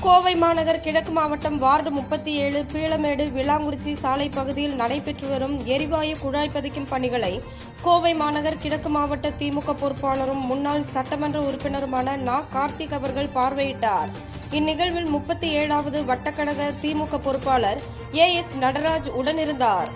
கோவை மாநகர் கிழக்கு மாவட்டம் வார்டு முப்பத்தி ஏழு பீளமேடு விளாங்குறிச்சி சாலை பகுதியில் நடைபெற்று வரும் எரிவாயு குழாய் பதிக்கும் பணிகளை கோவை மாநகர் கிழக்கு மாவட்ட திமுக பொறுப்பாளரும் முன்னாள் சட்டமன்ற உறுப்பினருமான நா. கார்த்திக் அவர்கள் பார்வையிட்டார். இந்நிகழ்வில் முப்பத்தி ஏழாவது வட்டக்கழக திமுக பொறுப்பாளர் ஏ. எஸ். நடராஜ் உடனிருந்தார்.